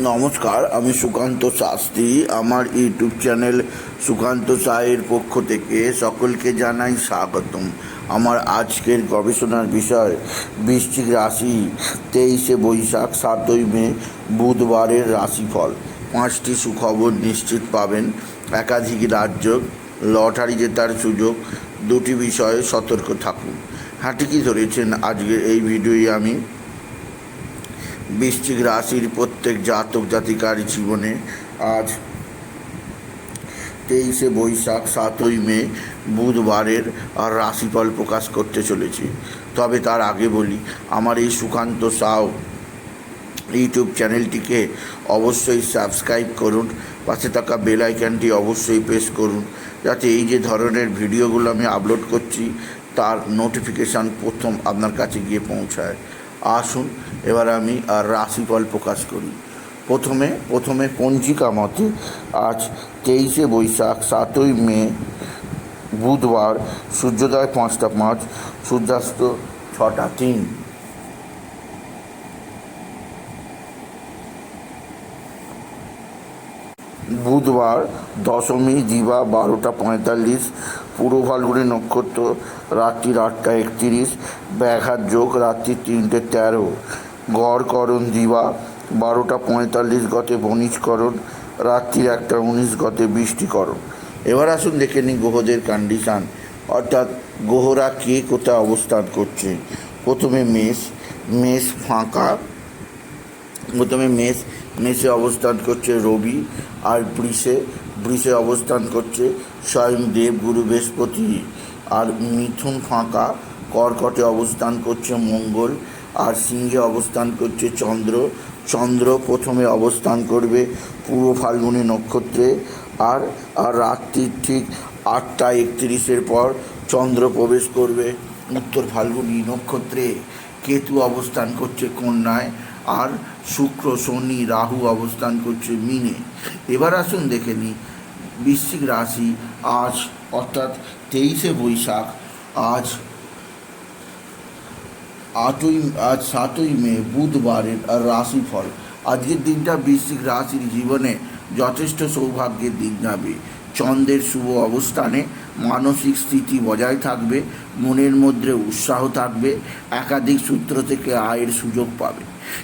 নমস্কার, আমি সুকান্ত শাস্ত্রী। আমার ইউটিউব চ্যানেল সুকান্ত সায়ের পক্ষ থেকে সকলকে জানাই স্বাগতম। আমার আজকের গবেষণার বিষয়, বৃশ্চিক রাশি, তেইশে বৈশাখ, সাতই মে, বুধবারের রাশিফল। পাঁচটি সুখবর নিশ্চিত পাবেন। একাধিক রাজ্য, লটারি জেতার সুযোগ, দুটি বিষয়ে সতর্ক থাকুন। ঠিকই ধরেছেন? আজকের এই ভিডিওয়ে আমি। বৃশ্চিক রাশির প্রত্যেক জাতক জাতিকার জীবনে আজ তেইশে বৈশাখ, সাতই মে বুধবারের আর রাশিফল প্রকাশ করতে চলেছি। তবে তার আগে বলি, আমার এই সুকান্ত সাউ ইউটিউব চ্যানেলটিকে অবশ্যই সাবস্ক্রাইব করুন, পাশে থাকা বেল অবশ্যই প্রেস করুন, যাতে এই যে ধরনের ভিডিওগুলো আমি আপলোড করছি, তার নোটিফিকেশান প্রথম আপনার কাছে গিয়ে পৌঁছায়। আসুন, এবার আমি আর রাশিফল প্রকাশ করি। প্রথমে প্রথমে পঞ্জিকা মতে আজ তেইশে বৈশাখ, সাতই মে, বুধবার, সূর্যোদয় পাঁচটা পাঁচ, সূর্যাস্ত ছটা তিন। বুধবার দশমী, দিবা বারোটা পঁয়তাল্লিশ, পূর্ব ফাল্গুনি নক্ষত্র রাত্রির আটটা একত্রিশ, ব্যাঘাত যোগ রাত্রি তিনটে তেরো, গড়করণ, দিবা বারোটা পঁয়তাল্লিশ গতে বণিজকরণ রাত্রির একটা উনিশ গতে বৃষ্টিকরণ। এবার আসুন দেখে নিই গ্রহদের কন্ডিশান অর্থাৎ গ্রহরা কে কোথায় অবস্থান করছে? প্রথমে মেষ মেষ ফাঁকা প্রথমে মেষ মেষে অবস্থান করছে রবি আর বৃষে বৃষে অবস্থান করছে স্বয়ং দেবগুরু বৃহস্পতি আর মিথুন ফাঁকা, কর্কটে অবস্থান করছে মঙ্গল আর সিংহে অবস্থান করছে চন্দ্র। চন্দ্র প্রথমে অবস্থান করবে পূর্ব ফাল্গুনী নক্ষত্রে আর আর রাত্রির ঠিক আটটা একত্রিশের পর চন্দ্র প্রবেশ করবে উত্তর ফাল্গুনী নক্ষত্রে। কেতু অবস্থান করছে কন্যায় আর শুক্র, শনি, রাহু অবস্থান করছে মিনে। এবার আসুন দেখে নিই, বৃশ্চিক রাশি আজ, অর্থাৎ তেইশে বৈশাখ, আজ, আটই, আজ সাতই মে, বুধবারের রাশিফল। আজকের দিনটা বৃশ্চিক রাশির জীবনে যথেষ্ট সৌভাগ্যের দিন যাবে। চন্দ্রের শুভ অবস্থানে মানসিক স্থিতি বজায় থাকবে, মনের মধ্যে উৎসাহ থাকবে, একাধিক সূত্র থেকে আয়ের সুযোগ পাবে।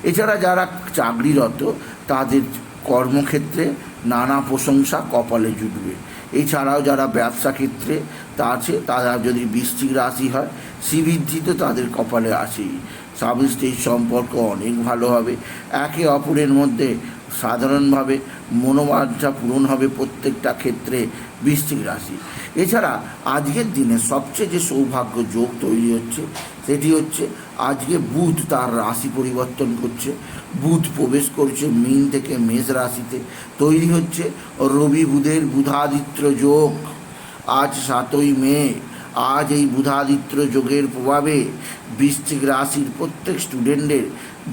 এছাড়া যারা চাকরিরত, তাদের কর্মক্ষেত্রে নানা প্রশংসা কপালে জুটবে। এছাড়াও যারা ব্যবসা ক্ষেত্রে তা আছে, তারা যদি বৃশ্চিক রাশি হয়, শ্রীবৃদ্ধি তো তাদের কপালে আসেই। স্বামী স্ত্রীর সম্পর্ক অনেক ভালো হবে। একে অপরের মধ্যে সাধারণভাবে মনোবাঞ্ছা পূরণ হবে প্রত্যেকটা ক্ষেত্রে বৃশ্চিক রাশি। এছাড়া আজকের দিনে সবচেয়ে যে সৌভাগ্য যোগ তৈরি হচ্ছে, সেটি হচ্ছে আজকে বুধ তার রাশি পরিবর্তন করছে। বুধ প্রবেশ করছে মিন থেকে মেষ রাশিতে। তৈরি হচ্ছে রবি বুধের বুধাদিত্য যোগ। আজ সাতই মে, আজ এই বুধাদিত্য যোগের প্রভাবে বৃশ্চিক রাশির প্রত্যেক স্টুডেন্টের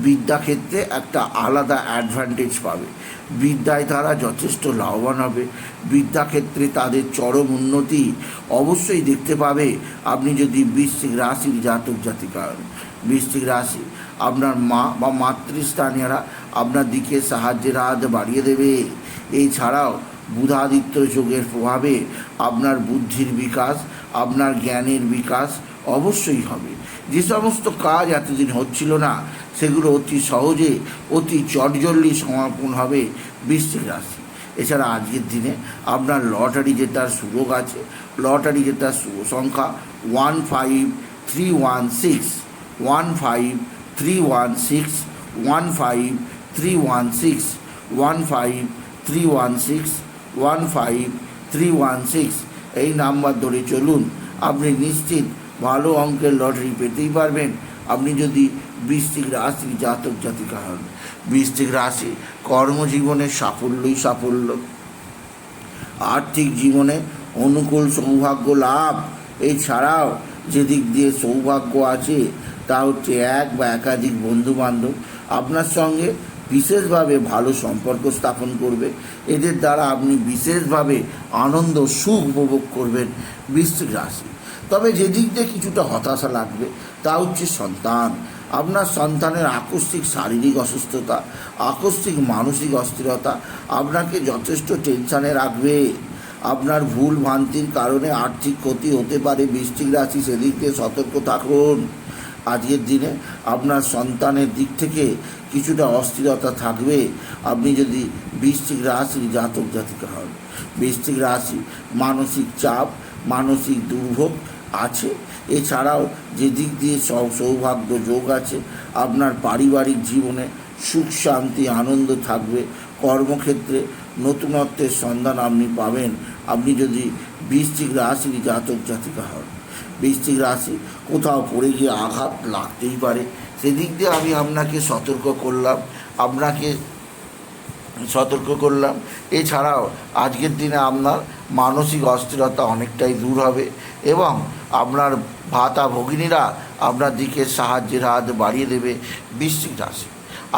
বিদ্যাক্ষেত্রে একটা আলাদা অ্যাডভান্টেজ পাবে। বিদ্যায় তারা যথেষ্ট লাভবান হবে। বিদ্যাক্ষেত্রে তাদের চরম উন্নতি অবশ্যই দেখতে পাবে। আপনি যদি বৃশ্চিক রাশির জাতক জাতিকা। বৃশ্চিক রাশি, আপনার মা বা মাতৃস্থানীয়রা আপনার দিকে সাহায্যের হাত বাড়িয়ে দেবে। এছাড়াও বুধাদিত্য যোগের প্রভাবে আপনার বুদ্ধির বিকাশ, আপনার জ্ঞানের বিকাশ অবশ্যই হবে। যে সমস্ত কাজ এতদিন হচ্ছিল না, সেগুলো অতি সহজে, অতি চটজলদি সমাপন হবে বৃশ্চিক রাশি। এছাড়া আজকের দিনে আপনার লটারি জেতার সুযোগ আছে। লটারি জেতার সংখ্যা one five three one six, one five three one six, one five three one six, one five three one six, one five three one six. এই নাম্বার ধরে চলুন, আপনি নিশ্চিত ভালো অঙ্কের লটারি পেতেই পারবেন। আপনি যদি বৃষ্টিক রাশির জাতক, জাতিকা হন। বৃষ্টিক রাশি কর্মজীবনের সাফল্যই সাফল্য। আর্থিক জীবনে অনুকূল সৌভাগ্য লাভ। এছাড়াও যেদিক দিয়ে সৌভাগ্য আছে, তা হচ্ছে এক বা একাধিক বন্ধু বান্ধব আপনার সঙ্গে বিশেষভাবে ভালো সম্পর্ক স্থাপন করবে। এদের দ্বারা আপনি বিশেষভাবে আনন্দ, সুখ উপভোগ করবেন বৃশ্চিক রাশি। তবে যেদিক দিয়ে কিছুটা হতাশা লাগবে, তা হচ্ছে সন্তান। আপনার সন্তানের আকস্মিক শারীরিক অসুস্থতা, আকস্মিক মানসিক অস্থিরতা আপনাকে যথেষ্ট টেনশানে রাখবে। আপনার ভুল ভ্রান্তির কারণে আর্থিক ক্ষতি হতে পারে বৃষ্টিক রাশি, সেদিক থেকে সতর্ক থাকুন। আজকের দিনে আপনার সন্তানের দিক থেকে কিছুটা অস্থিরতা থাকবে। আপনি যদি বৃশ্চিক রাশির জাতক জাতিকা হন, বৃশ্চিক রাশি মানসিক চাপ, মানসিক দুর্ভোগ আছে। এছাড়াও যে দিক দিয়ে সব সৌভাগ্য যোগ আছে, আপনার পারিবারিক জীবনে সুখ, শান্তি, আনন্দ থাকবে। কর্মক্ষেত্রে নতুনত্বের সন্ধান আপনি পাবেন। আপনি যদি বৃশ্চিক রাশির জাতক জাতিকা হন বৃশ্চিক রাশি, কোথাও পড়ে গিয়ে আঘাত লাগতেই পারে। সেদিক দিয়ে আমি আপনাকে সতর্ক করলাম, আপনাকে সতর্ক করলাম। এছাড়াও আজকের দিনে আপনার মানসিক অস্থিরতা অনেকটাই দূর হবে এবং আপনার ভাতা ভগিনীরা আপনার দিকে সাহায্যের হাত বাড়িয়ে দেবে বৃশ্চিক রাশি।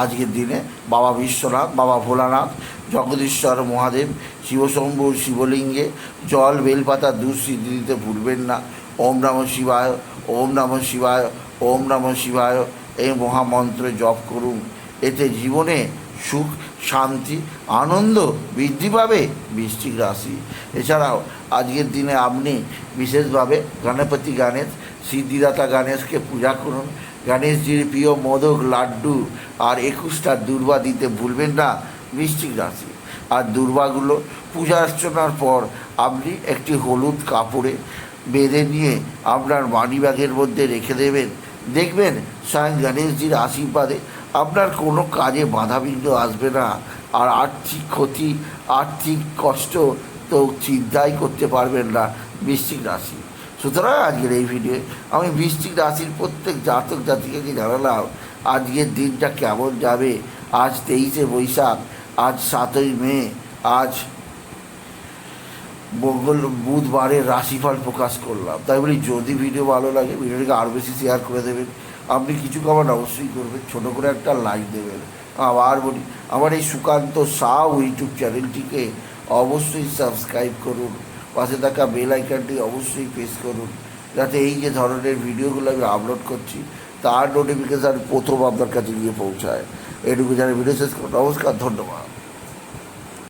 আজকের দিনে বাবা বিশ্বনাথ, বাবা ভোলানাথ, জগদীশ্বর মহাদেব শিবশম্ভুর শিবলিঙ্গে, জল, বেলপাতা দুঃসিদ্ধি দিতে ভুলবেন না। ওম নম শিবায়, ওম নম শিবায়, ওম নম শিবায়, এই মহামন্ত্র জপ করুন। এতে জীবনে সুখ, শান্তি, আনন্দ বৃদ্ধি পাবে বৃশ্চিক রাশি। এছাড়াও আজকের দিনে আপনি বিশেষভাবে গণপতি গণেশ, সিদ্ধিদাতা গণেশকে পূজা করুন। গণেশজির প্রিয় মোদক লাড্ডু আর একুশটা দুর্বা দিতে ভুলবেন না বৃশ্চিক রাশি। আর দুর্বাগুলো পূজা অর্চনার পর আপনি একটি হলুদ কাপড়ে বেঁধে নিয়ে আপনার মানি ব্যাগের মধ্যে রেখে দেবেন। দেখবেন স্বয়ং গণেশজির আশীর্বাদে আপনার কোনো কাজে বাধাবিঘ্ন আসবে না। আর আর্থিক ক্ষতি, আর্থিক কষ্ট তো চিন্তাই করতে পারবেন না বৃশ্চিক রাশি। সুতরাং আজকের এই ভিডিও আমি বৃশ্চিক রাশির প্রত্যেক জাতক জাতিকে জানালাম, আজকের দিনটা কেমন যাবে? আজ তেইশে বৈশাখ, আজ সাতই মে, আজ মঙ্গল বুধবারের রাশিফল প্রকাশ করলাম। তাই বলি, যদি ভিডিও ভালো লাগে ভিডিওটিকে আরও বেশি শেয়ার করে দেবেন। আপনি কিছু কমান অবশ্যই করবেন, ছোটো করে একটা লাইক দেবেন। আবার বলি, আমার এই সুকান্ত সাউ ইউটিউব চ্যানেলটিকে অবশ্যই সাবস্ক্রাইব করুন। পাশে থাকা বেল আইকনটি অবশ্যই প্রেস করুন। যাতে এই যে ধরনের ভিডিওগুলো আমি আপলোড করছি, তার নোটিফিকেশান প্রথম আপনার কাছে গিয়ে পৌঁছায়। এটুকু জানি ভিডিও শেষ করুন নমস্কার, ধন্যবাদ।